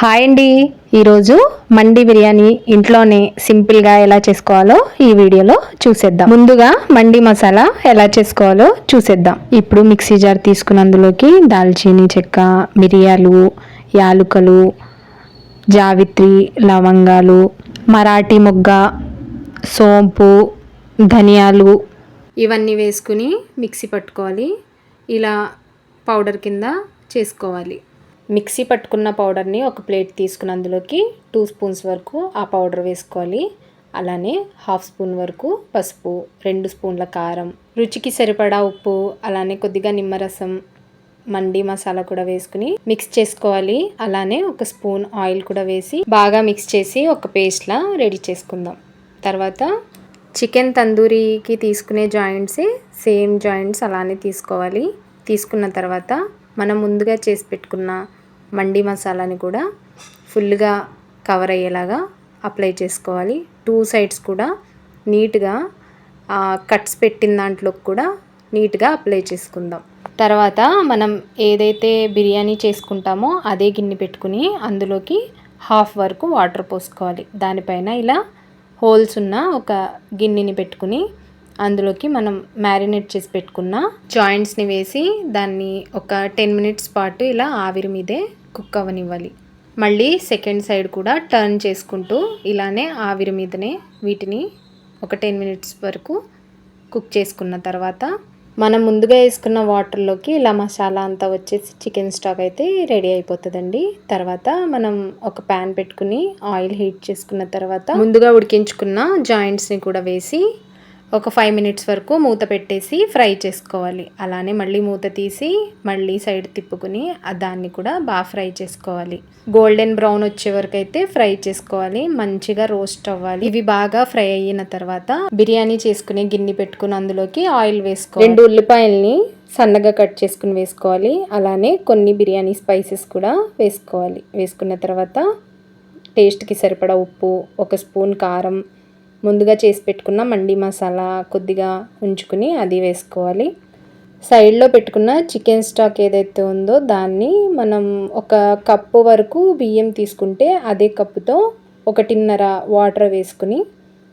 Hi అండి. ఈరోజు మండి బిర్యానీ ఇంట్లోనే సింపుల్గా ఎలా చేసుకోవాలో ఈ వీడియోలో చూసేద్దాం. ముందుగా మండి మసాలా ఎలా చేసుకోవాలో చూసేద్దాం. ఇప్పుడు మిక్సీ జార్ తీసుకున్న అందులోకి చెక్క మిరియాలు యాలుకలు జావిత్రి లవంగాలు మరాఠీ మొగ్గ సోంపు ధనియాలు ఇవన్నీ వేసుకుని మిక్సీ పట్టుకోవాలి. ఇలా పౌడర్ కింద చేసుకోవాలి. మిక్సీ పట్టుకున్న పౌడర్ని ఒక ప్లేట్ తీసుకున్న అందులోకి టూ స్పూన్స్ వరకు ఆ పౌడర్ వేసుకోవాలి. అలానే హాఫ్ స్పూన్ వరకు పసుపు రెండు స్పూన్ల కారం. రుచికి సరిపడా ఉప్పు అలానే కొద్దిగా నిమ్మరసం మండి మసాలా కూడా వేసుకుని మిక్స్ చేసుకోవాలి. అలానే ఒక స్పూన్ ఆయిల్ కూడా వేసి బాగా మిక్స్ చేసి ఒక పేస్ట్లా రెడీ చేసుకుందాం. తర్వాత చికెన్ తందూరీకి తీసుకునే జాయింట్సే సేమ్ జాయింట్స్ అలానే తీసుకోవాలి. తీసుకున్న తర్వాత మనం ముందుగా చేసి పెట్టుకున్న మండి మసాలాని కూడా ఫుల్గా కవర్ అయ్యేలాగా అప్లై చేసుకోవాలి. టూ సైడ్స్ కూడా నీట్గా కట్స్ పెట్టిన దాంట్లో కూడా నీట్గా అప్లై చేసుకుందాం. తర్వాత మనం ఏదైతే బిర్యానీ చేసుకుంటామో అదే గిన్నె పెట్టుకుని అందులోకి హాఫ్ వరకు వాటర్ పోసుకోవాలి. దానిపైన ఇలా హోల్స్ ఉన్న ఒక గిన్నెని పెట్టుకుని అందులోకి మనం మ్యారినేట్ చేసి పెట్టుకున్న జాయింట్స్ని వేసి దాన్ని ఒక టెన్ మినిట్స్ పాటు ఇలా ఆవిరి మీదే కుక్ అవ్వనివ్వాలి మళ్ళీ సెకండ్ సైడ్ కూడా టర్న్ చేసుకుంటూ ఇలానే ఆవిరి మీదనే వీటిని ఒక టెన్ మినిట్స్ వరకు కుక్ చేసుకున్న తర్వాత మనం ముందుగా వేసుకున్న వాటర్లోకి ఇలా మసాలా అంతా వచ్చేసి చికెన్ స్టాక్ అయితే రెడీ అయిపోతుందండి. తర్వాత మనం ఒక ప్యాన్ పెట్టుకుని ఆయిల్ హీట్ చేసుకున్న తర్వాత ముందుగా ఉడికించుకున్న జాయింట్స్ని కూడా వేసి ఒక ఫైవ్ మినిట్స్ వరకు మూత పెట్టేసి ఫ్రై చేసుకోవాలి. అలానే మళ్ళీ మూత తీసి మళ్ళీ సైడ్ తిప్పుకుని దాన్ని కూడా బాగా ఫ్రై చేసుకోవాలి. గోల్డెన్ బ్రౌన్ వచ్చే వరకు అయితే ఫ్రై చేసుకోవాలి. మంచిగా రోస్ట్ అవ్వాలి. ఇవి బాగా ఫ్రై అయిన తర్వాత బిర్యానీ చేసుకునే గిన్నె పెట్టుకుని అందులోకి ఆయిల్ వేసుకోవాలి. రెండు ఉల్లిపాయల్ని సన్నగా కట్ చేసుకుని వేసుకోవాలి. అలానే కొన్ని బిర్యానీ స్పైసెస్ కూడా వేసుకోవాలి. వేసుకున్న తర్వాత టేస్ట్కి సరిపడా ఉప్పు ఒక స్పూన్ కారం ముందుగా చేసి పెట్టుకున్న మండి మసాలా కొద్దిగా ఉంచుకుని అది వేసుకోవాలి. సైడ్లో పెట్టుకున్న చికెన్ స్టాక్ ఏదైతే ఉందో దాన్ని మనం ఒక కప్పు వరకు బియ్యం తీసుకుంటే అదే కప్పుతో ఒకటిన్నర వాటర్ వేసుకుని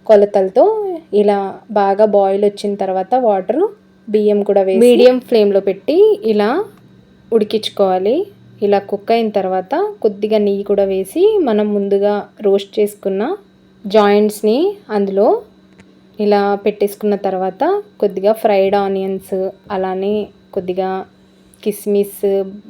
కొలతలతో ఇలా బాగా బాయిల్ వచ్చిన తర్వాత వాటర్ బియ్యం కూడా వేసి మీడియం ఫ్లేమ్లో పెట్టి ఇలా ఉడికించుకోవాలి. ఇలా కుక్ అయిన తర్వాత కొద్దిగా నెయ్యి కూడా వేసి మనం ముందుగా రోస్ట్ చేసుకున్న జాయింట్స్ని అందులో ఇలా పెట్టేసుకున్న తర్వాత కొద్దిగా ఫ్రైడ్ ఆనియన్స్ అలానే కొద్దిగా కిస్మిస్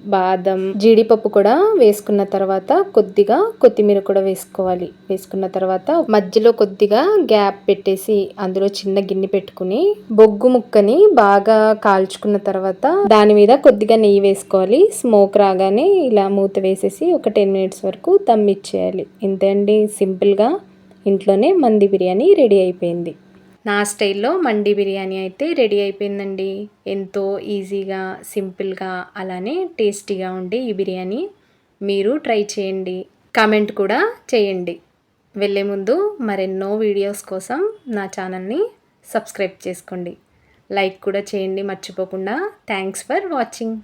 బాదం జీడిపప్పు కూడా వేసుకున్న తర్వాత కొద్దిగా కొత్తిమీర కూడా వేసుకోవాలి. వేసుకున్న తర్వాత మధ్యలో కొద్దిగా గ్యాప్ పెట్టేసి అందులో చిన్న గిన్నె పెట్టుకుని బొగ్గు ముక్కని బాగా కాల్చుకున్న తర్వాత దాని మీద కొద్దిగా నెయ్యి వేసుకోవాలి. స్మోక్ రాగానే ఇలా మూత వేసేసి ఒక టెన్ మినిట్స్ వరకు దమ్ ఇచ్చేయాలి. ఇంతే అండి. సింపుల్గా ఇంట్లోనే మంది బిర్యానీ రెడీ అయిపోయింది. నా స్టైల్లో మండి బిర్యానీ అయితే రెడీ అయిపోయిందండి. ఎంతో ఈజీగా సింపుల్గా అలానే టేస్టీగా ఉండే ఈ బిర్యానీ. మీరు ట్రై చేయండి. కామెంట్ కూడా చేయండి. వెళ్ళే ముందు మరెన్నో వీడియోస్ కోసం నా ఛానల్ని సబ్స్క్రైబ్ చేసుకోండి. లైక్ కూడా చేయండి మర్చిపోకుండా. Thanks for watching.